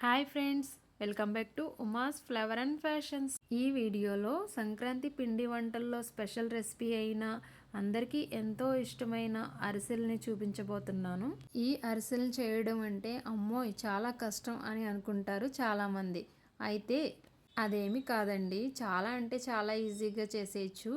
Hi friends welcome back to Uma's flower and fashions. ఈ వీడియోలో సంక్రాంతి పిండి వంటల్లో స్పెషల్ రెసిపీ అయిన అందరికీ ఎంతో ఇష్టమైన అరిసెల్ని చూపించబోతున్నాను. ఈ అరిసెలు చేయడం అంటే అమ్మో చాలా కష్టం అని అనుకుంటారు చాలామంది. అయితే అదేమి కాదండి చాలా అంటే చాలా ఈజీగా చేసేయచ్చు.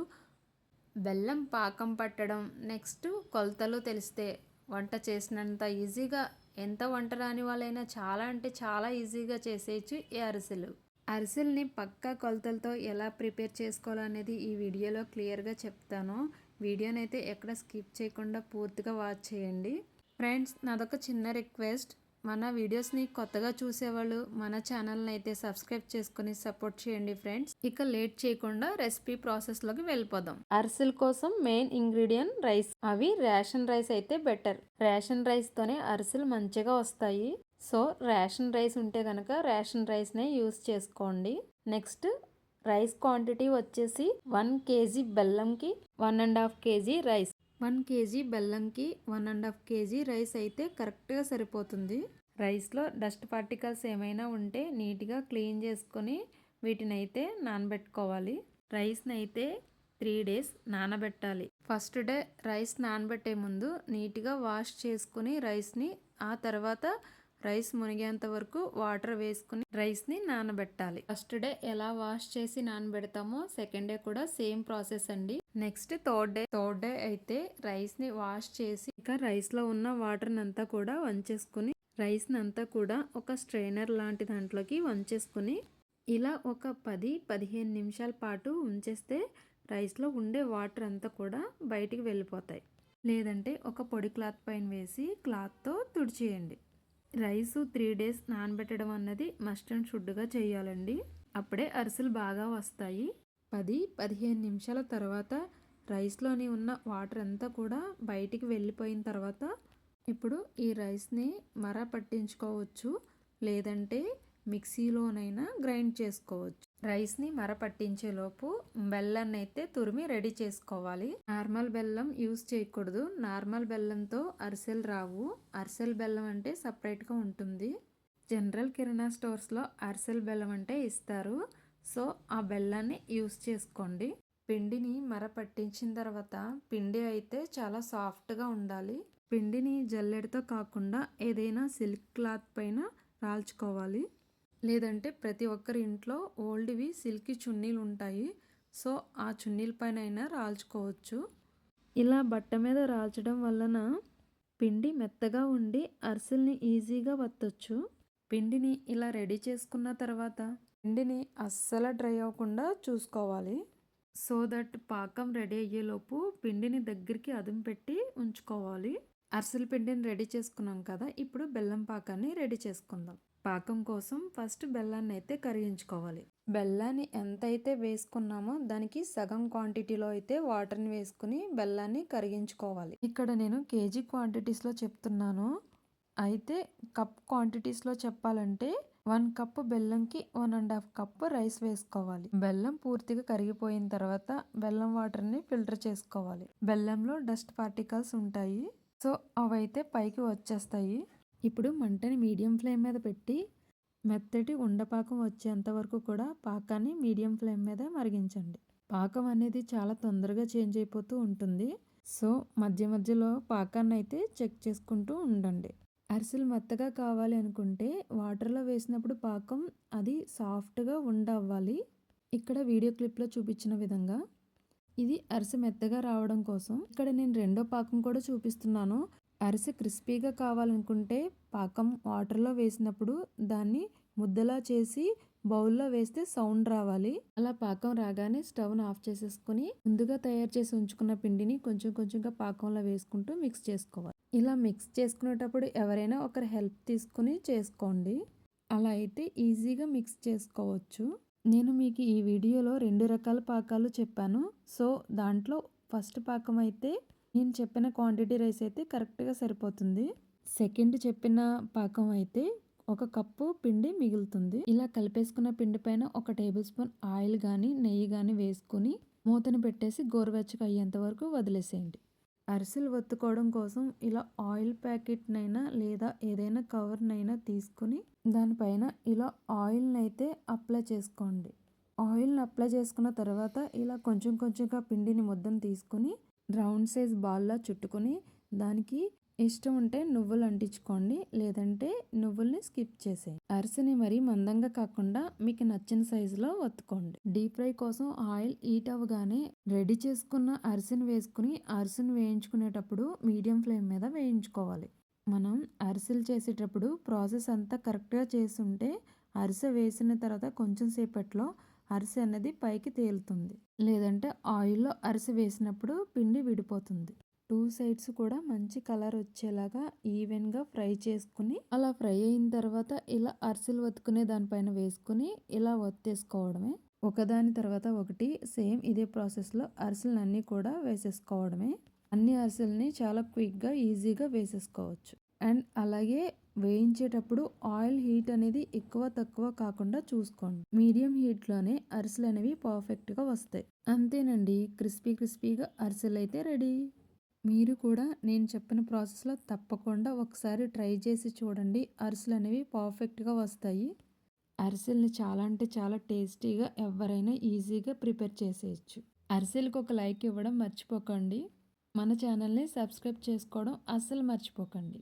బెల్లం పాకం పట్టడం నెక్స్ట్ కొలతలు తెలిస్తే వంట చేసినంత ఈజీగా ఎంత వంట రాని వాళ్ళైనా చాలా అంటే చాలా ఈజీగా చేసేయచ్చు ఈ అరిసెలు. అరిసెల్ని పక్కా కొలతలతో ఎలా ప్రిపేర్ చేసుకోవాలనేది ఈ వీడియోలో క్లియర్గా చెప్తాను. వీడియోనైతే ఎక్కడ స్కిప్ చేయకుండా పూర్తిగా వాచ్ చేయండి. ఫ్రెండ్స్ నాదొక చిన్న రిక్వెస్ట్. మన వీడియోస్ని కొత్తగా చూసేవాళ్ళు మన ఛానల్ని అయితే సబ్స్క్రైబ్ చేసుకుని సపోర్ట్ చేయండి ఫ్రెండ్స్. ఇక లేట్ చేయకుండా రెసిపీ ప్రాసెస్లోకి వెళ్ళిపోదాం. అరిసెల కోసం మెయిన్ ఇంగ్రీడియంట్ రైస్. అవి రేషన్ రైస్ అయితే బెటర్. రేషన్ రైస్తోనే అరిసెలు మంచిగా వస్తాయి. సో రేషన్ రైస్ ఉంటే కనుక రేషన్ రైస్నే యూస్ చేసుకోండి. నెక్స్ట్ రైస్ క్వాంటిటీ వచ్చేసి one KG బెల్లంకి one and half kg rice. One kg బెల్లంకి one and half kg rice అయితే కరెక్ట్గా సరిపోతుంది. రైస్లో డస్ట్ పార్టికల్స్ ఏమైనా ఉంటే నీట్గా క్లీన్ చేసుకొని వీటిని అయితే నానబెట్టుకోవాలి. రైస్ని అయితే త్రీ డేస్ నానబెట్టాలి. ఫస్ట్ డే రైస్ నానబెట్టే ముందు నీట్గా వాష్ చేసుకుని రైస్ని ఆ తర్వాత రైస్ మునిగేంత వరకు వాటర్ వేసుకుని రైస్ని నానబెట్టాలి. ఫస్ట్ డే ఎలా వాష్ చేసి నానబెడతామో సెకండ్ డే కూడా సేమ్ ప్రాసెస్ అండి. Next third day third day అయితే రైస్ని వాష్ చేసి ఇంకా రైస్లో ఉన్న వాటర్ అంతా కూడా వంచేసుకుని రైస్ని అంతా కూడా ఒక స్ట్రైనర్ లాంటి దాంట్లోకి వంచేసుకుని ఇలా ఒక పది పదిహేను నిమిషాల పాటు ఉంచేస్తే రైస్లో ఉండే వాటర్ అంతా కూడా బయటికి వెళ్ళిపోతాయి. లేదంటే ఒక పొడి క్లాత్ పైన వేసి క్లాత్తో తుడిచేయండి. రైస్ త్రీ డేస్ నానబెట్టడం అన్నది మస్ట్ అండ్ షుడ్గా చేయాలండి. అప్పుడే అరిసెలు బాగా వస్తాయి. పది పదిహేను నిమిషాల తర్వాత రైస్లోని ఉన్న వాటర్ అంతా కూడా బయటికి వెళ్ళిపోయిన తర్వాత ఇప్పుడు ఈ రైస్ని మర పట్టించుకోవచ్చు. లేదంటే మిక్సీలోనైనా గ్రైండ్ చేసుకోవచ్చు. రైస్ని మర పట్టించేలోపు బెల్లాన్ని అయితే తురిమి రెడీ చేసుకోవాలి. నార్మల్ బెల్లం యూస్ చేయకూడదు. నార్మల్ బెల్లంతో అరిసెలు రావు. అరిసెలు బెల్లం అంటే సపరేట్గా ఉంటుంది. జనరల్ కిరాణా స్టోర్స్లో అరిసెల బెల్లం అంటే ఇస్తారు. సో ఆ బెల్లాన్ని యూస్ చేసుకోండి. పిండిని మర పట్టించిన తర్వాత పిండి అయితే చాలా సాఫ్ట్గా ఉండాలి. పిండిని జల్లెడతో కాకుండా ఏదైనా సిల్క్ క్లాత్ పైన రాల్చుకోవాలి. లేదంటే ప్రతి ఒక్కరి ఇంట్లో ఓల్డ్వి సిల్కీ చున్నీలు ఉంటాయి సో ఆ చున్నీల పైన అయినా రాల్చుకోవచ్చు. ఇలా బట్ట మీద రాల్చడం వలన పిండి మెత్తగా ఉండి అరిసెల్ని ఈజీగా వత్తొచ్చు. పిండిని ఇలా రెడీ చేసుకున్న తర్వాత పిండిని అస్సలు డ్రై అవ్వకుండా చూసుకోవాలి. సో దట్ పాకం రెడీ అయ్యేలోపు పిండిని దగ్గరికి అదుము పెట్టి ఉంచుకోవాలి. అరిసెల పిండిని రెడీ చేసుకున్నాం కదా ఇప్పుడు బెల్లం పాకాన్ని రెడీ చేసుకుందాం. పాకం కోసం ఫస్ట్ బెల్లాన్ని అయితే కరిగించుకోవాలి. బెల్లాన్ని ఎంత అయితే వేసుకున్నామో దానికి సగం క్వాంటిటీలో అయితే వాటర్ని వేసుకుని బెల్లాన్ని కరిగించుకోవాలి. ఇక్కడ నేను కేజీ క్వాంటిటీస్లో చెప్తున్నాను. అయితే కప్ క్వాంటిటీస్లో చెప్పాలంటే one cup బెల్లంకి one and half cup rice వేసుకోవాలి. బెల్లం పూర్తిగా కరిగిపోయిన తర్వాత బెల్లం వాటర్ని ఫిల్టర్ చేసుకోవాలి. బెల్లంలో డస్ట్ పార్టికల్స్ ఉంటాయి. సో అవైతే పైకి వచ్చేస్తాయి. ఇప్పుడు మంటని మీడియం ఫ్లేమ్ మీద పెట్టి మెత్తటి ఉండపాకం వచ్చేంత వరకు కూడా పాకాన్ని మీడియం ఫ్లేమ్ మీద మరిగించండి. పాకం అనేది చాలా తొందరగా చేంజ్ అయిపోతూ ఉంటుంది. సో మధ్య మధ్యలో పాకాన్ని అయితే చెక్ చేసుకుంటూ ఉండండి. అరిసెలు మెత్తగా కావాలి అనుకుంటే వాటర్లో వేసినప్పుడు పాకం అది సాఫ్ట్గా ఉండవ్వాలి. ఇక్కడ వీడియో క్లిప్లో చూపించిన విధంగా ఇది అరిసె మెత్తగా రావడం కోసం. ఇక్కడ నేను రెండో పాకం కూడా చూపిస్తున్నాను. అరిసె క్రిస్పీగా కావాలనుకుంటే పాకం వాటర్లో వేసినప్పుడు దాన్ని ముద్దలా చేసి బౌల్లో వేస్తే సౌండ్ రావాలి. అలా పాకం రాగానే స్టవ్ను ఆఫ్ చేసేసుకుని ముందుగా తయారు చేసి ఉంచుకున్న పిండిని కొంచెం కొంచెంగా పాకంలో వేసుకుంటూ మిక్స్ చేసుకోవాలి. ఇలా మిక్స్ చేసుకునేటప్పుడు ఎవరైనా ఒకరి హెల్ప్ తీసుకుని చేసుకోండి. అలా అయితే ఈజీగా మిక్స్ చేసుకోవచ్చు. నేను మీకు ఈ వీడియోలో రెండు రకాల పాకాలు చెప్పాను. సో దాంట్లో ఫస్ట్ పాకం అయితే నేను చెప్పిన క్వాంటిటీ రైస్ అయితే కరెక్ట్గా సరిపోతుంది. సెకండ్ చెప్పిన పాకం అయితే ఒక కప్పు పిండి మిగులుతుంది. ఇలా కలిపేసుకున్న పిండి పైన ఒక టేబుల్ స్పూన్ ఆయిల్ కానీ నెయ్యి కానీ వేసుకుని మూతను పెట్టేసి గోరువెచ్చగా అయ్యేంత వరకు వదిలేసేయండి. అరిసెలు ఒత్తుకోవడం కోసం ఇలా ఆయిల్ ప్యాకెట్నైనా లేదా ఏదైనా కవర్నైనా తీసుకుని దానిపైన ఇలా ఆయిల్ని అయితే అప్లై చేసుకోండి. ఆయిల్ని అప్లై చేసుకున్న తర్వాత ఇలా కొంచెం కొంచెంగా పిండిని ముద్దను తీసుకుని రౌండ్ సైజ్ బాల్లా చుట్టుకొని దానికి ఇష్టం ఉంటే నువ్వులు అంటించుకోండి లేదంటే నువ్వుల్ని స్కిప్ చేసేయండి. అరిసెని మరీ మందంగా కాకుండా మీకు నచ్చిన సైజులో ఒత్తుకోండి. డీప్ ఫ్రై కోసం ఆయిల్ హీట్ అవ్వగానే రెడీ చేసుకున్న అరిసెని వేసుకుని అరిసెని వేయించుకునేటప్పుడు మీడియం ఫ్లేమ్ మీద వేయించుకోవాలి. మనం అరిసెలు చేసేటప్పుడు ప్రాసెస్ అంతా కరెక్ట్గా చేస్తుంటే అరిసె వేసిన తర్వాత కొంచెం సేపట్లో అరిసె అనేది పైకి తేలుతుంది. లేదంటే ఆయిల్లో అరిసె వేసినప్పుడు పిండి విడిపోతుంది. టూ సైడ్స్ కూడా మంచి కలర్ వచ్చేలాగా ఈవెన్గా ఫ్రై చేసుకుని అలా ఫ్రై అయిన తర్వాత ఇలా అరిసెలు వత్తుకునే దానిపైన వేసుకుని ఇలా వత్తేసుకోవడమే. ఒకదాని తర్వాత ఒకటి సేమ్ ఇదే ప్రాసెస్లో అరిసెలన్నీ కూడా వేసేసుకోవడమే. అన్ని అరిసెల్ని చాలా క్విక్గా ఈజీగా వేసేసుకోవచ్చు. అండ్ అలాగే వేయించేటప్పుడు ఆయిల్ హీట్ అనేది ఎక్కువ తక్కువ కాకుండా చూసుకోండి. మీడియం హీట్లోనే అరిసెలు అనేవి పర్ఫెక్ట్గా వస్తాయి. అంతేనండి క్రిస్పీ క్రిస్పీగా అరిసెలు అయితే రెడీ. మీరు కూడా నేను చెప్పిన ప్రాసెస్లో తప్పకుండా ఒకసారి ట్రై చేసి చూడండి. అరిసెలు అనేవి పర్ఫెక్ట్గా వస్తాయి. అరిసెల్ని చాలా అంటే చాలా టేస్టీగా ఎవరైనా ఈజీగా ప్రిపేర్ చేసేయచ్చు. అరిసెలకు ఒక లైక్ ఇవ్వడం మర్చిపోకండి. మన ఛానల్ని సబ్స్క్రైబ్ చేసుకోవడం అస్సలు మర్చిపోకండి.